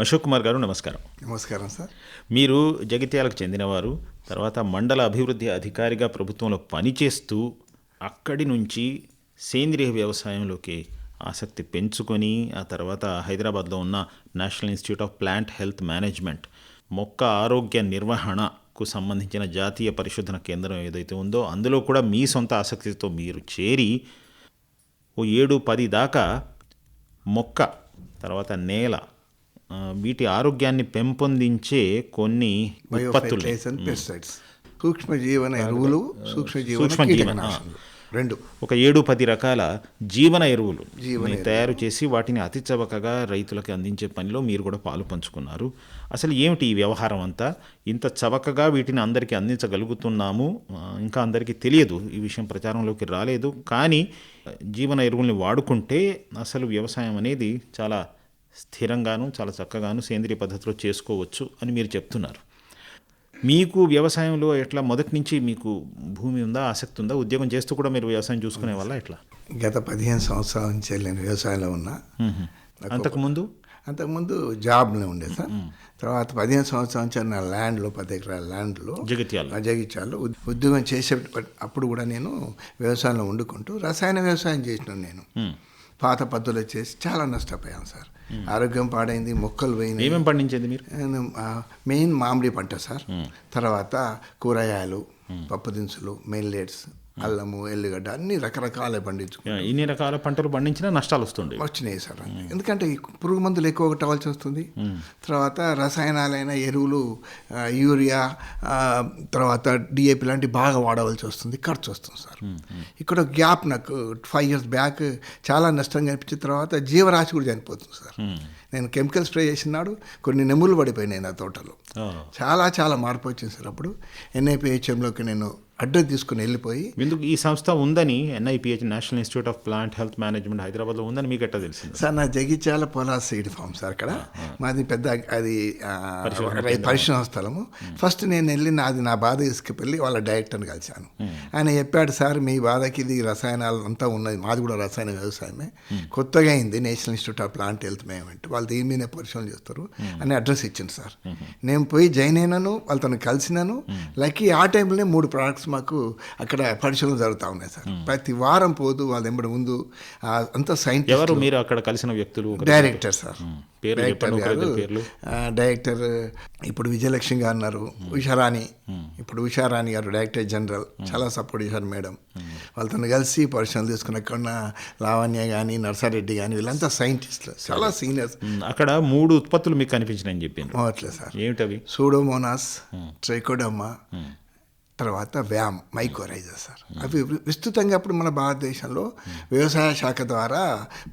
అశోక్ కుమార్ గారు నమస్కారం. నమస్కారం సార్. మీరు జగిత్యాలకు చెందినవారు తర్వాత మండల అభివృద్ధి అధికారిగా ప్రభుత్వంలో పనిచేస్తూ అక్కడి నుంచి సేంద్రియ వ్యవసాయంలోకి ఆసక్తి పెంచుకొని ఆ తర్వాత హైదరాబాద్లో ఉన్న national institute of plant health management మొక్క ఆరోగ్య నిర్వహణకు సంబంధించిన జాతీయ పరిశోధన కేంద్రం ఏదైతే ఉందో అందులో కూడా మీ సొంత ఆసక్తితో మీరు చేరి ఓ ఏడు పది దాకా మొక్క తర్వాత నేల వీటి ఆరోగ్యాన్ని పెంపొందించే కొన్ని ఉత్పత్తులు. బయోఫెర్టిలైజర్ పెస్టిసైడ్స్ సూక్ష్మ జీవన ఎరువులు సూక్ష్మ జీవన సూక్ష్మ జీవన, కీటకనాశనలు రెండు. ఒక ఏడు పది రకాల జీవన ఎరువులు తయారు చేసి వాటిని అతి చవకగా రైతులకు అందించే పనిలో మీరు కూడా పాలు పంచుకున్నారు. అసలు ఏమిటి ఈ వ్యవహారం అంతా? ఇంత చవకగా వీటిని అందరికీ అందించగలుగుతున్నాము? ఇంకా అందరికీ తెలియదు. ఈ విషయం ప్రచారంలోకి రాలేదు. కానీ జీవన ఎరువుల్ని వాడుకుంటే అసలు వ్యవసాయం అనేది చాలా స్థిరంగాను చాలా చక్కగాను సేంద్రియ పద్ధతిలో చేసుకోవచ్చు అని మీరు చెప్తున్నారు. మీకు వ్యవసాయంలో ఎట్లా మొదటి నుంచి మీకు భూమి ఉందా ఆసక్తి ఉందా? ఉద్యోగం చేస్తూ కూడా మీరు వ్యవసాయం చూసుకునే వల్ల ఎట్లా? గత పదిహేను సంవత్సరాల నుంచి నేను వ్యవసాయంలో ఉన్నా. అంతకుముందు? అంతకుముందు జాబ్లో ఉండే సార్. తర్వాత పదిహేను సంవత్సరాల నుంచి నా ల్యాండ్లో పది ఎకరాల ల్యాండ్లో జగిత్యాల. జగిత్యాలు ఉద్- ఉద్యోగం చేసే అప్పుడు కూడా నేను వ్యవసాయంలో వండుకుంటూ రసాయన వ్యవసాయం చేసినాను నేను. పాత పద్ధతులు చేసి చాలా నష్టపోయాను సార్. ఆరోగ్యం పాడైంది మొక్కలు పోయినాయి. ఏమేమి పండించేది మీరు? మెయిన్ మామిడి పంట సార్. తర్వాత కూరగాయలు పప్పు దినుసులు మెయిన్లెట్స్ అల్లము ఎల్లిగడ్డ అన్ని రకరకాల పండించుకు ఇన్ని రకాల పంటలు పండించినా నష్టాలు వస్తుండే వచ్చినాయి సార్. ఎందుకంటే పురుగు మందులు ఎక్కువ కొట్టవలసి వస్తుంది. తర్వాత రసాయనాలైన ఎరువులు యూరియా తర్వాత డిఏపి లాంటివి బాగా వాడవలసి వస్తుంది. ఖర్చు వస్తుంది సార్. ఇక్కడ గ్యాప్ నాకు ఫైవ్ ఇయర్స్ బ్యాక్ చాలా నష్టం కనిపించిన తర్వాత జీవరాశి కూడా చనిపోతుంది సార్. నేను కెమికల్ స్ప్రే చేసినాడు కొన్ని నెమ్ములు పడిపోయినాయి నా తోటలో. చాలా చాలా మార్పు వచ్చింది సార్ అప్పుడు. ఎన్ఐపిహెచ్ఎంలోకి నేను అడ్రస్ తీసుకుని వెళ్ళిపోయి ఎందుకు ఈ సంస్థ ఉందని NIPH national institute of plant health management హైదరాబాద్లో ఉందని మీకు ఎట్లా తెలిసింది? సార్ నా జగిత్యాల పొలా సీడ్ ఫామ్ సార్ అక్కడ. మాది పెద్ద అది పరిశోధన స్థలము. ఫస్ట్ నేను వెళ్ళి నాది నా బాధ తీసుకువెళ్ళి వాళ్ళ డైరెక్టర్ని కలిశాను. ఆయన చెప్పాడు సార్ మీ బాధకి ఇది రసాయనాలు అంతా ఉన్నది మాది కూడా రసాయన వ్యవసాయమే కొత్తగా అయింది national institute of plant health management. వాళ్ళు దీని మీద పరిశోధన చేస్తారు అని అడ్రస్ ఇచ్చింది సార్. నేను పోయి జాయిన్ అయినాను వాళ్ళతో కలిసినాను. లక్కీ ఆ టైంలోనే మూడు ప్రోడక్ట్స్ మాకు అక్కడ పరిశోధన జరుగుతూ ఉన్నాయి సార్. ప్రతి వారం పోదు వాళ్ళ ఎంబడి ముందు అంతా సైంటిస్ట్ ఎవరు మీరు అక్కడ కలిసిన వ్యక్తులు? Director sir. పేర్లు డైరెక్టర్ ఇప్పుడు విజయలక్ష్మి గారు ఉన్నారు ఉషారాణి. ఇప్పుడు ఉషారాణి గారు డైరెక్టర్ జనరల్ చాలా సపోర్ట్ చేశారు మేడం. వాళ్ళతో కలిసి పరిశ్రమలు తీసుకున్న అక్కడ లావణ్య కానీ నర్సారెడ్డి కానీ వీళ్ళంతా సైంటిస్టులు చాలా సీనియర్స్ అక్కడ మూడు ఉత్పత్తులు మీకు కనిపించినాయని అవ్వట్లేదు సార్. ఏమిటవి? సూడోమోనాస్ ట్రైకోడమ్మా తర్వాత వ్యామ్ మైకోరైజర్ సార్. అవి విస్తృతంగా ఇప్పుడు మన భారతదేశంలో వ్యవసాయ శాఖ ద్వారా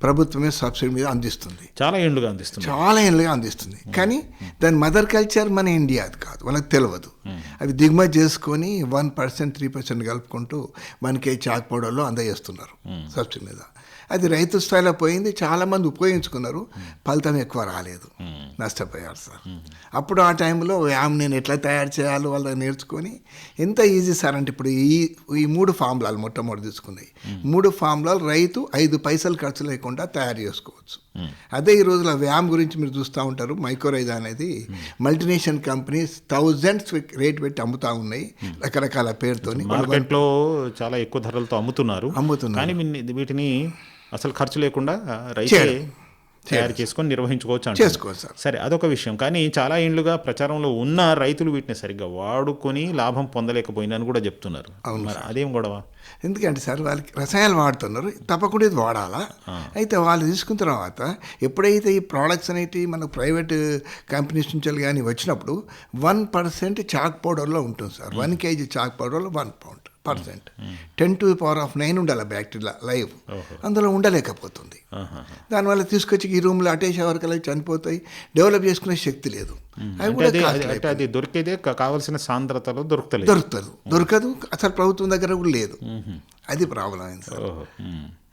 ప్రభుత్వమే సబ్సిడీ మీద అందిస్తుంది. చాలా ఏండ్లుగా అందిస్తుంది. చాలా ఏళ్ళుగా అందిస్తుంది. కానీ దాని మదర్ కల్చర్ మన ఇండియా అది కాదు వాళ్ళకి తెలియదు అవి దిగుమతి చేసుకొని వన్ పర్సెంట్ త్రీ పర్సెంట్ కలుపుకుంటూ మనకి చాక్ పౌడర్లో అందజేస్తున్నారు సబ్సిడీ మీద. అది రైతు స్థాయిలో పోయింది చాలా మంది ఉపయోగించుకున్నారు. ఫలితం ఎక్కువ రాలేదు. నష్టపోయారు సార్. అప్పుడు ఆ టైంలో యామ్ నేను ఎట్లా తయారు చేయాలో వాళ్ళ నేర్చుకొని ఎంత ఈజీ సార్ అంటే ఇప్పుడు ఈ ఈ మూడు ఫార్ములాలు మొట్టమొదటి తీసుకున్నాయి. మూడు ఫార్ములాలు రైతు ఐదు పైసలు ఖర్చు లేకుండా తయారు చేసుకోవచ్చు. అదే ఈ రోజుల వ్యామ్ గురించి మీరు చూస్తూ ఉంటారు. మైక్రోరైజ్ అనేది మల్టీనేషనల్ కంపెనీస్ థౌజండ్స్ రేట్ పెట్టి అమ్ముతా ఉన్నాయి. రకరకాల పేరుతోని. మార్కెట్లో చాలా ఎక్కువ ధరలతో అమ్ముతున్నారు. అమ్ముతున్నారు. కానీ వీటిని అసలు ఖర్చు లేకుండా రైతే తయారు చేసుకొని నిర్వహించుకోవచ్చు. చేసుకోవచ్చు సార్. సరే అదొక విషయం. కానీ చాలా ఏండ్లుగా ప్రచారంలో ఉన్న రైతులు వీటిని సరిగ్గా వాడుకొని లాభం పొందలేకపోయినా కూడా చెప్తున్నారు. మరి అదేం గొడవ? ఎందుకంటే సార్ వాళ్ళకి రసాయనాలు వాడుతున్నారు. తప్పకుండా ఇది వాడాలా? అయితే వాళ్ళు తీసుకున్న తర్వాత ఎప్పుడైతే ఈ ప్రోడక్ట్స్ అనేవి మన ప్రైవేట్ కంపెనీస్ నుంచి కానీ వచ్చినప్పుడు వన్ పర్సెంట్ చాక్ పౌడర్లో ఉంటుంది సార్. వన్ కేజీ చాక్ పౌడర్లో one pound. Percent. Ten to power of nine ఉండాలి బ్యాక్టీరియా లైవ్ అందులో ఉండలేకపోతుంది. దానివల్ల తీసుకొచ్చి ఈ రూమ్లో అటేసే వరకు అలా చనిపోతాయి. డెవలప్ చేసుకునే శక్తి లేదు. అవి కూడా అది దొరికేదే కావలసిన సాంద్రతలో దొరుకుతలేదు. దొరుకుతుంది. దొరకదు. అసలు ప్రభుత్వం దగ్గర కూడా లేదు. అది ప్రాబ్లం అయింది సార్.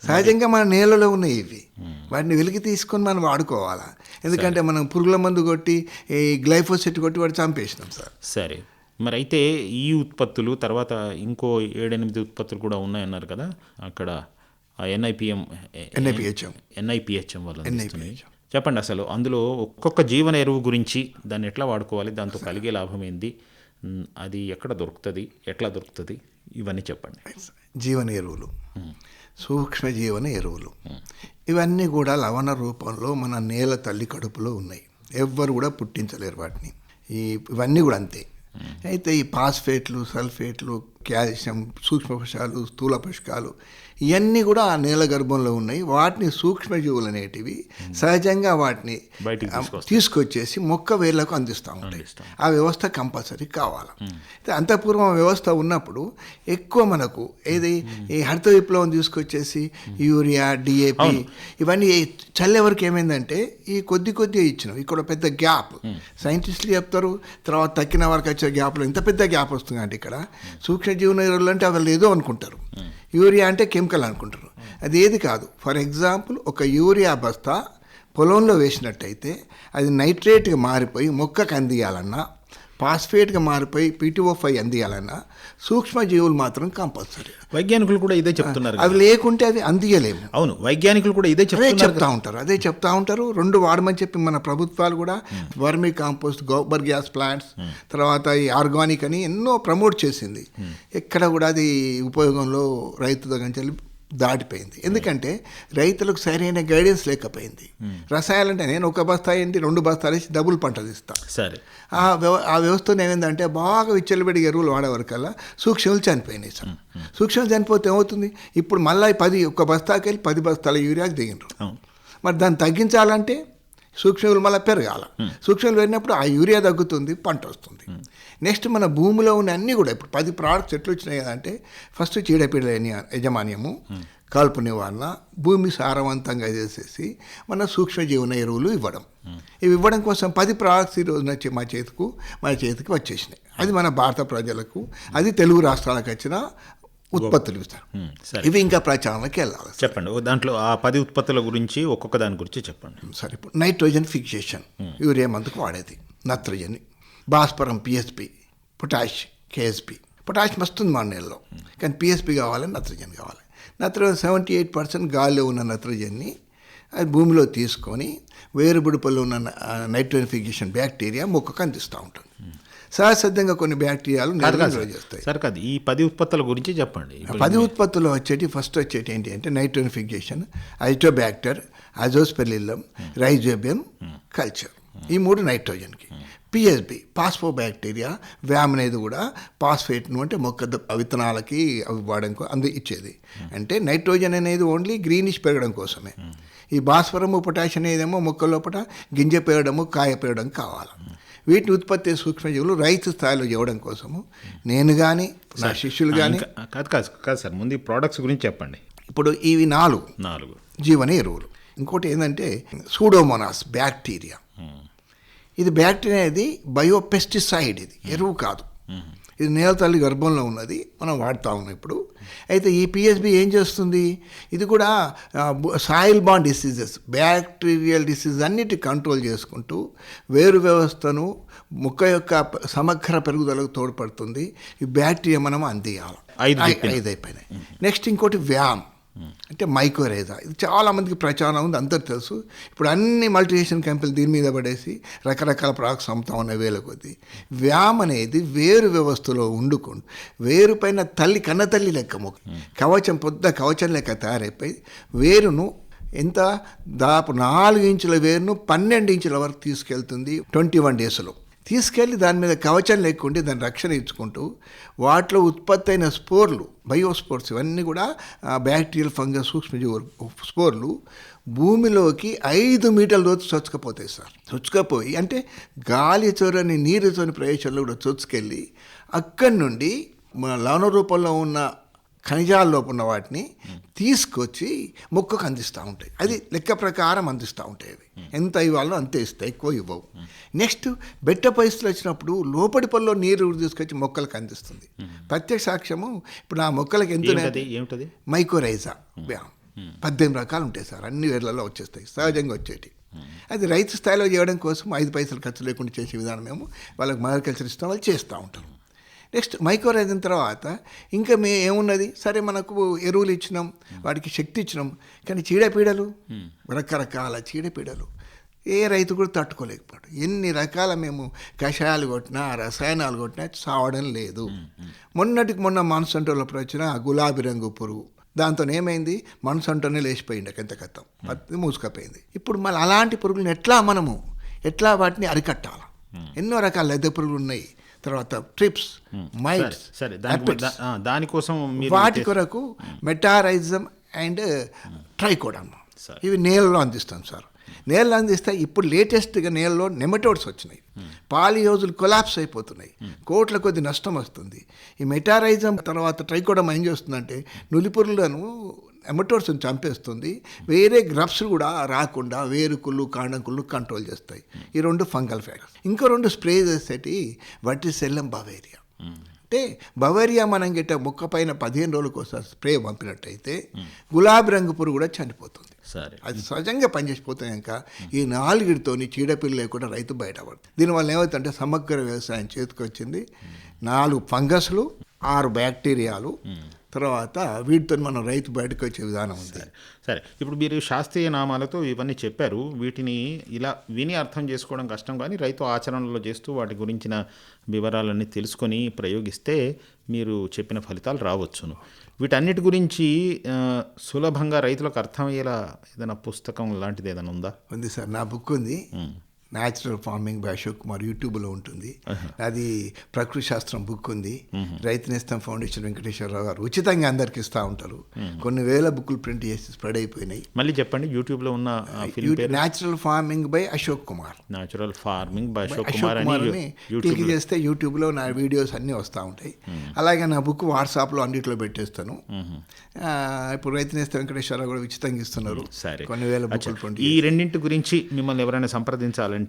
సహజంగా మన నేలలో ఉన్నాయి ఇవి. వాటిని వెలికి తీసుకొని మనం వాడుకోవాలా? ఎందుకంటే మనం పురుగుల మందు కొట్టి ఈ గ్లైఫోసెట్ కొట్టి వాడు చంపేసినాం సార్. సరే. మరి అయితే ఈ ఉత్పత్తులు తర్వాత ఇంకో ఏడెనిమిది ఉత్పత్తులు కూడా ఉన్నాయన్నారు కదా అక్కడ ఎన్ఐపిఎం NIPHM. ఎన్ఐపిహెచ్ఎం వల్ల. చెప్పండి అసలు అందులో ఒక్కొక్క జీవన ఎరువు గురించి దాన్ని ఎట్లా వాడుకోవాలి దాంతో కలిగే లాభం ఏంది అది ఎక్కడ దొరుకుతుంది ఎట్లా దొరుకుతుంది ఇవన్నీ చెప్పండి. జీవన ఎరువులు. సూక్ష్మ జీవన ఎరువులు. ఇవన్నీ కూడా లవణ రూపంలో మన నేల తల్లి కడుపులో ఉన్నాయి. ఎవ్వరు కూడా పుట్టించలేరు వాటిని. ఈ ఇవన్నీ కూడా అంతే. అయితే ఈ పాస్ఫేట్లు సల్ఫేట్లు కాల్షియం సూక్ష్మ పోషకాలు స్థూల పోషకాలు ఇవన్నీ కూడా ఆ నేల గర్భంలో ఉన్నాయి. వాటిని సూక్ష్మజీవులు అనేటివి సహజంగా వాటిని. తీసుకొచ్చేసి మొక్క వేర్లకు అందిస్తూ ఉంటాయి. ఆ వ్యవస్థ కంపల్సరీ కావాలి? అయితే అంతఃపూర్వం వ్యవస్థ ఉన్నప్పుడు ఎక్కువ మనకు ఏది? ఈ హరిత విప్లవం తీసుకొచ్చేసి యూరియా డిఏపి ఇవన్నీ చల్లే వరకు ఏమైందంటే ఈ కొద్ది కొద్దిగా ఇచ్చినాం ఇక్కడ పెద్ద గ్యాప్. సైంటిస్టులు చెప్తారు తర్వాత తక్కిన వరకు వచ్చే గ్యాప్లో ఇంత పెద్ద గ్యాప్ వస్తుంది అంటే ఇక్కడ సూక్ష్మజీవన ఎరువులు అంటే అవి ఏదో అనుకుంటారు. యూరియా అంటే కెమికల్ అనుకుంటారు. అది ఏది కాదు. ఫర్ ఎగ్జాంపుల్ ఒక యూరియా బస్తా పొలంలో వేసినట్టయితే అది నైట్రేట్గా మారిపోయి మొక్కకు అందియాలన్నా ఫాస్ఫేట్గా మారిపోయి పీటీఓ ఫైవ్ అందియాలన్నా సూక్ష్మజీవులు మాత్రం కంపల్సరీ. వైజ్ఞానికులు కూడా ఇదే చెప్తున్నారు అవి లేకుంటే అది అందియలేము. అవును వైజ్ఞానికులు కూడా ఇదే అదే చెప్తా ఉంటారు అదే చెప్తా ఉంటారు. రెండు వాడమని చెప్పి మన ప్రభుత్వాలు కూడా vermi compost gobar gas plants తర్వాత ఈ ఆర్గానిక్ అని ఎన్నో ప్రమోట్ చేసింది. ఎక్కడ కూడా అది ఉపయోగంలో రైతు దగ్గర దాటిపోయింది. ఎందుకంటే రైతులకు సరైన గైడెన్స్ లేకపోయింది. రసాయనాలు అంటే నేను ఒక బస్తా ఏంటి రెండు బస్తాలు వేసి డబుల్ పంటలు ఇస్తాను సరే. ఆ వ్యవ ఆ వ్యవస్థను ఏమైందంటే బాగా విచ్చలబడి ఎరువులు వాడేవరకల్లా సూక్ష్మలు చనిపోయినాయి సార్. సూక్ష్మలు చనిపోతే ఏమవుతుంది? ఇప్పుడు మళ్ళీ పది ఒక బస్తాకి వెళ్ళి పది బస్తాల యూరియాకి దిగినరు మరి దాన్ని తగ్గించాలంటే సూక్ష్మలు మళ్ళీ పెరగాల. సూక్ష్మలు పెరిగినప్పుడు ఆ యూరియా తగ్గుతుంది పంట వస్తుంది. నెక్స్ట్ మన భూమిలో ఉన్న అన్నీ కూడా ఇప్పుడు పది ప్రోడక్ట్స్ ఎట్లా వచ్చినాయి అంటే ఫస్ట్ చీడపీడల యజ- యజమాన్యము కలుపు నివారణ భూమి సారవంతంగా చేసేసి మన సూక్ష్మజీవన ఎరువులు ఇవ్వడం. ఇవి ఇవ్వడం కోసం పది ప్రోడక్ట్స్ ఈ రోజున వచ్చి మా చేతికు మన చేతికి వచ్చేసినాయి. అది మన భారత ప్రజలకు అది తెలుగు రాష్ట్రాలకు వచ్చిన ఉత్పత్తులు ఇస్తారు ఇవి ఇంకా ప్రచారంలోకి వెళ్ళాలి చెప్పండి. దాంట్లో ఆ పది ఉత్పత్తుల గురించి ఒక్కొక్క దాని గురించి చెప్పండి. సరే ఇప్పుడు నైట్రోజన్ ఫిక్సేషన్ యూరియా మందుకు వాడేది నత్రజని భాస్వరం పిఎస్పి పొటాష్ కేఎస్పి పొటాష్ వస్తుంది మన నీళ్ళలో. కానీ పిఎస్పి కావాలి నత్రజన్ కావాలి. నత్రజన్ సెవెంటీ ఎయిట్ పర్సెంట్ గాలిలో ఉన్న నత్రజన్ని అది భూమిలో తీసుకొని వేరుబుడుపల్లో ఉన్న నైట్రోజన్ ఫిక్సేషన్ బ్యాక్టీరియా మొక్కకు అందిస్తూ ఉంటుంది. సహసిద్ధంగా కొన్ని బ్యాక్టీరియాలు. చేస్తాయి సరే. కాదు. ఈ పది ఉత్పత్తుల గురించి చెప్పండి. పది ఉత్పత్తులు వచ్చేటి ఫస్ట్ వచ్చేటి ఏంటి అంటే nitrification azotobacter azospirillum rhizobium culture. ఈ మూడు నైట్రోజన్కి. పిఎస్బి పాస్పో బ్యాక్టీరియా వ్యామ్ అనేది కూడా పాస్ఫేట్ను అంటే మొక్క విత్తనాలకి అవి వాడడం అంది ఇచ్చేది. అంటే నైట్రోజన్ అనేది ఓన్లీ గ్రీనిష్ పెరగడం కోసమే. ఈ భాస్వరము పొటాష్ అనేదేమో మొక్క లోపల గింజ పెరగడము కాయ పెరగడం కావాలి. వీటిని ఉత్పత్తి సూక్ష్మజీవులు రైతు స్థాయిలో చేయడం కోసము. నేను కానీ నా శిష్యులు కానీ కాదు కాదు కాదు సార్ ముందు ఈ ప్రోడక్ట్స్ గురించి చెప్పండి. ఇప్పుడు ఇవి నాలుగు. నాలుగు. జీవన ఎరువులు. ఇంకోటి ఏంటంటే సూడోమోనాస్ బ్యాక్టీరియా ఇది బ్యాక్టీరియా అనేది బయోపెస్టిసైడ్ ఇది. ఎరువు కాదు. ఇది నేల తల్లి గర్భంలో ఉన్నది మనం వాడుతూ ఉన్నాం ఇప్పుడు. అయితే ఈ పిఎస్బి ఏం చేస్తుంది? ఇది కూడా soil bond diseases bacterial disease అన్నిటి కంట్రోల్ చేసుకుంటూ వేరు వ్యవస్థను మొక్క యొక్క సమగ్ర పెరుగుదలకు తోడ్పడుతుంది. ఈ బ్యాక్టీరియా మనం అందియాలి. ఐదు అయిపోయినాయి నెక్స్ట్ ఇంకోటి వ్యామ్. అంటే మైకోరేజా. ఇది చాలామందికి ప్రచారం ఉంది అందరు తెలుసు. ఇప్పుడు అన్ని మల్టీనేషనల్ కంపెనీలు దీని మీద పడేసి రకరకాల ప్రాడక్ట్స్ అమ్ముతా ఉన్నాయి వేల కొద్దీ. వ్యామ్ అనేది వేరు వ్యవస్థలో వండుకుంటూ వేరు పైన తల్లి కన్నతల్లి లెక్క మొక్క కవచం పొద్ద కవచం లెక్క తయారైపోయి వేరును ఎంత దాదాపు నాలుగు ఇంచుల వేరును పన్నెండు ఇంచుల వరకు తీసుకెళ్తుంది ట్వంటీ వన్ డేస్లో. తీసుకెళ్ళి దాని మీద కవచం లేకుంటే దాని రక్షణ ఇచ్చుకుంటూ వాటిలో ఉత్పత్తి అయిన స్పోర్లు బయోస్పోర్స్ ఇవన్నీ కూడా బ్యాక్టీరియల్ ఫంగస్ సూక్ష్మజీవ స్పోర్లు భూమిలోకి ఐదు మీటర్ల లోతు చొచ్చుకపోతాయి సార్. చొచ్చుకపోయి అంటే గాలి చొరని నీరు చొరని ప్రదేశాల్లో కూడా చొచ్చుకెళ్ళి అక్కడి నుండి మన లవణ రూపంలో ఉన్న ఖనిజాల లోపల ఉన్న వాటిని తీసుకొచ్చి మొక్కకు అందిస్తూ ఉంటాయి. అది లెక్క ప్రకారం అందిస్తూ ఉంటాయి అవి. ఎంత ఇవ్వాలో అంతే ఇస్తాయి ఎక్కువ ఇవ్వవు. నెక్స్ట్ బెట్ట పరిస్థితులు వచ్చినప్పుడు లోపటి పనిలో నీరు తీసుకొచ్చి మొక్కలకు అందిస్తుంది. ప్రత్యక్ష సాక్ష్యము ఇప్పుడు ఆ మొక్కలకు ఎంత మైకోరైజా. పద్దెనిమిది రకాలు ఉంటాయి సార్ అన్ని వేర్లలో వచ్చేస్తాయి సహజంగా వచ్చేటి. అది రైతు స్థాయిలో చేయడం కోసం ఐదు పైసలు ఖర్చు లేకుండా చేసే విధానం మేము వాళ్ళకి మదర్ కల్చర్ ఇస్తాం వాళ్ళు చేస్తూ ఉంటారు. నెక్స్ట్ మైక్రోరైజన్ తర్వాత ఇంకా మే ఏమున్నది? సరే మనకు ఎరువులు ఇచ్చినాం వాటికి శక్తి ఇచ్చినాం. కానీ చీడపీడలు రకరకాల చీడపీడలు ఏ రైతు కూడా తట్టుకోలేకపోయాడు. ఎన్ని రకాల మేము కషాయాలు కొట్టినా రసాయనాలు కొట్టినా చావడం లేదు. మొన్నటికి మొన్న మనసంటోళ్ళప్పుడు వచ్చిన ఆ గులాబీ రంగు పురుగు. దాంతో ఏమైంది? మనసంటోనే లేచిపోయింది ఎంత కథం పత్తి మూసుకపోయింది. ఇప్పుడు మళ్ళీ అలాంటి పురుగులను ఎట్లా మనము ఎట్లా వాటిని అరికట్టాలి? ఎన్నో రకాల లెద్ద పురుగులు ఉన్నాయి. తర్వాత ట్రిప్స్ మైట్స్ సరే దానికోసం వాటి కొరకు మెటారైజం అండ్ ట్రైకోడమ్. ఇవి నేలలో అందిస్తాం సార్. నేలలో అందిస్తే ఇప్పుడు లేటెస్ట్గా నేలలో నెమటోడ్స్ వచ్చినాయి. పాలియోజులు కొలాప్స్ అయిపోతున్నాయి. కోట్ల కొద్ది నష్టం వస్తుంది. ఈ మెటారైజం తర్వాత ట్రైకోడమ్ ఏం చేస్తుందంటే నులిపురులను ఎమటోడ్స్ని చంపేస్తుంది. వేరే గ్రబ్స్ కూడా రాకుండా వేరుకుళ్ళు కాండంకుళ్ళు కంట్రోల్ చేస్తాయి. ఈ రెండు ఫంగల్ ఫ్యాక్టర్స్ ఇంకో రెండు స్ప్రే చేసేటి వట్టి సెల్లం బవేరియా. అంటే బవేరియా మనం గిట్ట మొక్క పైన పదిహేను రోజులకు ఒకసారి స్ప్రే పంపినట్టయితే గులాబీ రంగు పురుగు కూడా చనిపోతుంది. సరే. అది సహజంగా పనిచేసిపోతున్నాక ఈ నాలుగిటితోని చీడపిల్లి లేకుండా రైతు బయటపడుతుంది దీనివల్ల ఏమవుతుందంటే సమగ్ర వ్యవసాయం చేతికి వచ్చింది నాలుగు ఫంగస్లు ఆరు బ్యాక్టీరియాలు తర్వాత వీటితో మనం రైతు బయటకు వచ్చే విధానం ఉంది. సరే ఇప్పుడు మీరు శాస్త్రీయ నామాలతో ఇవన్నీ చెప్పారు. వీటిని ఇలా విని అర్థం చేసుకోవడం కష్టం కానీ రైతు ఆచరణలో చేస్తూ వాటి గురించిన వివరాలన్నీ తెలుసుకొని ప్రయోగిస్తే మీరు చెప్పిన ఫలితాలు రావచ్చును. వీటన్నిటి గురించి సులభంగా రైతులకు అర్థమయ్యేలా ఏదైనా పుస్తకం లాంటిది ఏదైనా ఉందా? ఉంది సార్. నా బుక్ ఉంది. Natural farming by Ashok Kumar యూట్యూబ్లో ఉంటుంది. అది ప్రకృతి శాస్త్రం బుక్ ఉంది రైతు నేస్తం ఫౌండేషన్ వెంకటేశ్వరరావు గారు ఉచితంగా అందరికి ఇస్తూ ఉంటారు. కొన్ని వేల బుక్లు ప్రింట్ చేసి స్ప్రెడ్ అయిపోయినాయి. మళ్ళీ చెప్పండి యూట్యూబ్లో ఉన్న natural farming by Ashok Kumar natural farming by Ashok Kumar అని క్లిక్ చేస్తే యూట్యూబ్లో నా వీడియోస్ అన్నీ వస్తూ ఉంటాయి. అలాగే నా బుక్ వాట్సాప్లో అన్నిట్లో పెట్టేస్తాను. ఇప్పుడు రైతు నేస్తం వెంకటేశ్వరరావు కూడా ఉచితంగా ఇస్తున్నారు. సరే. కొన్ని వేల. బుక్లు ఈ రెండింటి గురించి మిమ్మల్ని ఎవరైనా సంప్రదించాలంటే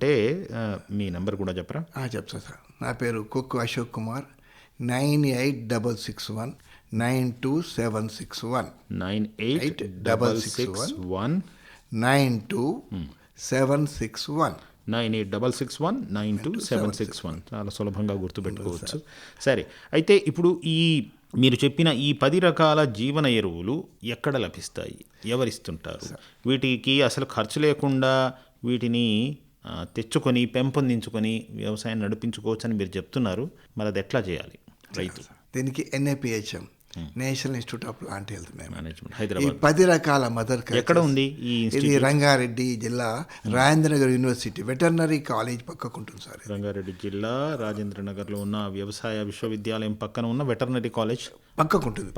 ఆ, మీ నెంబర్ కూడా చెప్పరా? చెప్తా సార్. నా పేరు Kukku Ashok Kumar. Nine eight double six one nine two seven six one. Nine eight double six one nine two seven six one. Nine eight double six one nine two seven six one. చాలా సులభంగా గుర్తుపెట్టుకోవచ్చు. సరే. అయితే ఇప్పుడు ఈ మీరు చెప్పిన ఈ పది రకాల జీవన ఎరువులు ఎక్కడ లభిస్తాయి? ఎవరిస్తుంటారు? వీటికి అసలు ఖర్చు లేకుండా వీటిని తెచ్చుకొని పెంపొందించుకొని వ్యవసాయం నడిపించుకోవచ్చని మీరు చెప్తున్నారు. మరి అది ఎట్లా చేయాలి రైతు? దీనికి NAPHM national institute of plant health management. ఈ హైదరాబాద్. పది రకాల మదర్ ఎక్కడ ఉంది ఈ ఇది రంగారెడ్డి జిల్లా రాజేంద్రనగర్ యూనివర్సిటీ వెటర్నరీ కాలేజ్ పక్కకు ఉంటుంది సార్. రంగారెడ్డి జిల్లా రాజేంద్ర నగర్లో ఉన్న వ్యవసాయ విశ్వవిద్యాలయం పక్కన ఉన్న వెటర్నరీ కాలేజ్. పక్కకు ఉంటుంది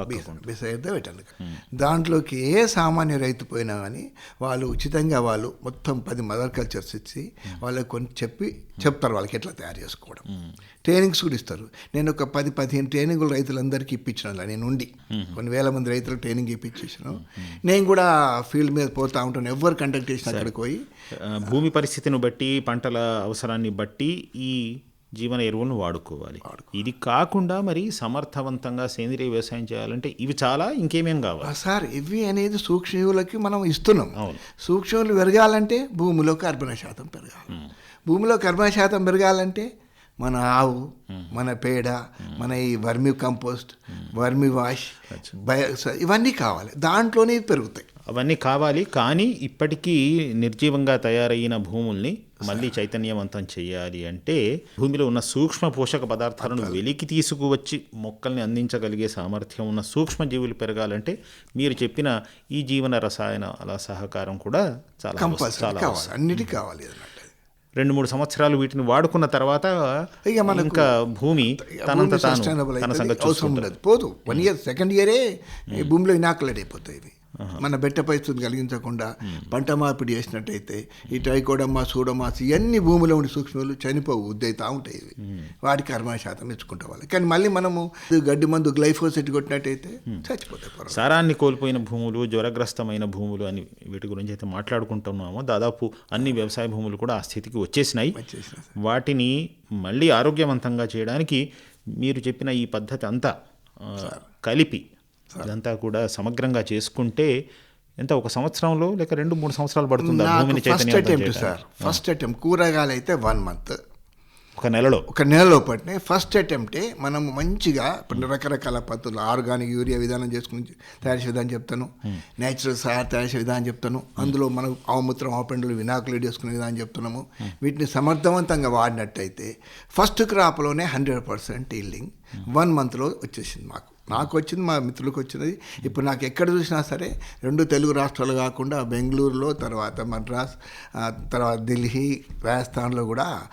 ద వెటర్నరీ దాంట్లోకి ఏ సామాన్య రైతు పోయినా కానీ వాళ్ళు ఉచితంగా వాళ్ళు మొత్తం పది మదర్ కల్చర్స్ ఇచ్చి వాళ్ళకి కొన్ని చెప్పి చెప్తారు వాళ్ళకి ఎట్లా తయారు చేసుకోవడం. ట్రైనింగ్స్ కూడా ఇస్తారు. నేను ఒక పది పదిహేను ట్రైనింగ్లు రైతులందరికీ ఇప్పించిన నేను ఉండి. కొన్ని వేల మంది రైతులకు ట్రైనింగ్ ఇప్పించేసాను నేను కూడా ఫీల్డ్ మీద పోతా ఉంటాను. ఎవరు కండక్ట్ చేసిన అక్కడికి పోయి. భూమి పరిస్థితిని బట్టి పంటల అవసరాన్ని బట్టి ఈ జీవన ఎరువులను వాడుకోవాలి. ఇది కాకుండా మరి సమర్థవంతంగా సేంద్రియ వ్యవసాయం చేయాలంటే ఇవి చాలా ఇంకేమేం కావాలి? సార్ ఇవి అనేది సూక్ష్మజీవులకి మనం ఇస్తున్నాం. అవును. సూక్ష్మజీవులు పెరగాలంటే భూమిలో కర్బన శాతం పెరగాలి. భూమిలో కర్బన శాతం పెరగాలంటే మన ఆవు మన పేడ మన ఈ vermi compost vermi wash bio ఇవన్నీ కావాలి. దాంట్లోనే పెరుగుతాయి. అవన్నీ కావాలి కానీ ఇప్పటికీ నిర్జీవంగా తయారైన భూముల్ని మళ్ళీ చైతన్యవంతం చేయాలి అంటే భూమిలో ఉన్న సూక్ష్మ పోషక పదార్థాలను వెలికి తీసుకువచ్చి మొక్కల్ని అందించగలిగే సామర్థ్యం ఉన్న సూక్ష్మజీవులు పెరగాలంటే మీరు చెప్పిన ఈ జీవన రసాయనాల సహకారం కూడా చాలా చాలా. అన్నిటికీ కావాలి రెండు మూడు సంవత్సరాలు వీటిని వాడుకున్న తర్వాత ఇక భూమి తనంత తాను తన సంగతి పోదు వన్ ఇయర్ సెకండ్ ఇయరే భూమిలో ఇనాకులేట్ అయిపోతాయి మన బెట్ట పరిస్థితిని కలిగించకుండా పంట మార్పిడి చేసినట్టయితే ఈ ట్రైకోడమ్మా సూడమాస్ ఇవన్నీ భూమిలో ఉండే సూక్ష్మాలు చనిపోవు ఉద్దయితా ఉంటాయి ఇవి. వాటికి అరవై శాతం ఇచ్చుకుంటాం కానీ మళ్ళీ మనము గడ్డి మందు గ్లైఫోసెట్ కొట్టినట్టయితే చచ్చిపోతాయి. సారాన్ని కోల్పోయిన భూములు జ్వరగ్రస్తమైన భూములు అని వీటి గురించి అయితే మాట్లాడుకుంటున్నామో. దాదాపు అన్ని వ్యవసాయ భూములు కూడా ఆ స్థితికి వచ్చేసినాయి. వాటిని మళ్ళీ ఆరోగ్యవంతంగా చేయడానికి మీరు చెప్పిన ఈ పద్ధతి అంతా కలిపి ఇదంతా కూడా సమగ్రంగా చేసుకుంటే ఎంత ఒక సంవత్సరంలో లేక రెండు మూడు సంవత్సరాలు పడుతుందా first attempt? Sir. First attempt కూరగాయలు అయితే వన్ మంత్ ఒక నెలలో. ఒక నెలలో పట్టిన ఫస్ట్ అటెంప్టే మనం మంచిగా ఇప్పుడు రకరకాల పద్ధతులు ఆర్గానిక్ యూరియా విధానం చేసుకుని తయారు చేసే విధానం చెప్తాను. నేచురల్ సార్ తయారు చేసే విధానం చెప్తాను. అందులో మనం అవమూత్రం ఆవపిండులు వినాకులు చేసుకునే విధానం చెప్తున్నాము. వీటిని సమర్థవంతంగా వాడినట్టయితే ఫస్ట్ క్రాప్లోనే హండ్రెడ్ పర్సెంట్ ఈల్డింగ్ వన్ మంత్లో వచ్చేసింది మాకు. నాకు వచ్చింది మా మిత్రులకు వచ్చినది ఇప్పుడు నాకు ఎక్కడ చూసినా సరే రెండు తెలుగు రాష్ట్రాలు కాకుండా బెంగళూరులో తర్వాత మద్రాస్ తర్వాత ఢిల్లీ రాజస్థాన్లో కూడా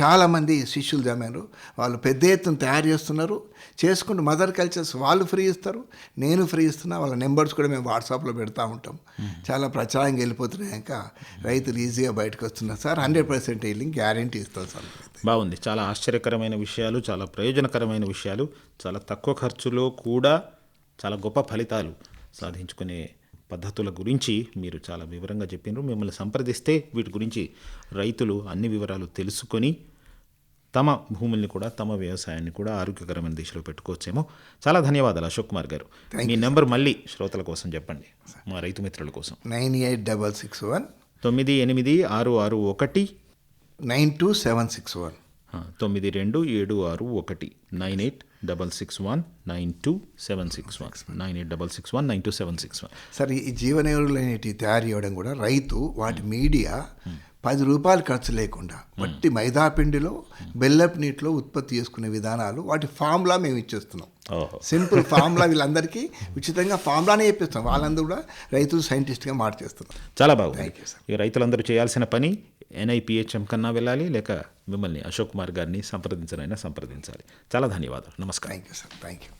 చాలామంది శిష్యులు జమారు. వాళ్ళు పెద్ద ఎత్తున తయారు చేస్తున్నారు. చేసుకుంటూ మదర్ కల్చర్స్ వాళ్ళు ఫ్రీ ఇస్తారు. నేను ఫ్రీ ఇస్తున్నా. వాళ్ళ నెంబర్స్ కూడా మేము వాట్సాప్లో పెడతా ఉంటాం. చాలా ప్రచారంగా వెళ్ళిపోతున్నాక రైతులు ఈజీగా బయటకు వస్తున్నారు sir. Hundred percent healing guarantee ఇస్తాం సార్. బాగుంది. చాలా ఆశ్చర్యకరమైన విషయాలు చాలా ప్రయోజనకరమైన విషయాలు చాలా తక్కువ ఖర్చులో కూడా చాలా గొప్ప ఫలితాలు సాధించుకునే పద్ధతుల గురించి మీరు చాలా వివరంగా చెప్పినారు. మిమ్మల్ని సంప్రదిస్తే వీటి గురించి రైతులు అన్ని వివరాలు తెలుసుకొని తమ భూముల్ని కూడా తమ వ్యవసాయాన్ని కూడా ఆరోగ్యకరమైన దిశలో పెట్టుకోవచ్చేమో. చాలా ధన్యవాదాలు అశోక్ కుమార్ గారు. మీ నెంబర్ మళ్ళీ శ్రోతల కోసం చెప్పండి. మా రైతు మిత్రుల కోసం. Nine eight double six one తొమ్మిది ఎనిమిది ఆరు ఆరు ఒకటి nine two seven six one. తొమ్మిది రెండు ఏడు ఆరు ఒకటి. Nine eight double six one nine two seven six one. Nine eight double six one nine two seven six one. సరే ఈ జీవన ఎరువులు అనేటివి తయారు చేయడం కూడా రైతు వాటి మీడియా పది రూపాయలు ఖర్చు లేకుండా వట్టి మైదా పిండిలో బెల్లపు నీటిలో ఉత్పత్తి చేసుకునే విధానాలు వాటి ఫామ్లా మేము ఇచ్చేస్తున్నాం. సింపుల్ ఫామ్లా వీళ్ళందరికీ ఉచితంగా ఫామ్లానే చెప్పిస్తాం వాళ్ళందరూ కూడా రైతులు సైంటిస్ట్గా మార్చేస్తున్నారు చాలా బాగుంది. రైతులందరూ చేయాల్సిన పని ఎన్ఐపిహెచ్ఎం కన్నా వెళ్ళాలి లేక మిమ్మల్ని అశోక్ కుమార్ గారిని సంప్రదించనైనా సంప్రదించాలి. చాలా ధన్యవాదాలు. నమస్కారం. Thank you sir thank you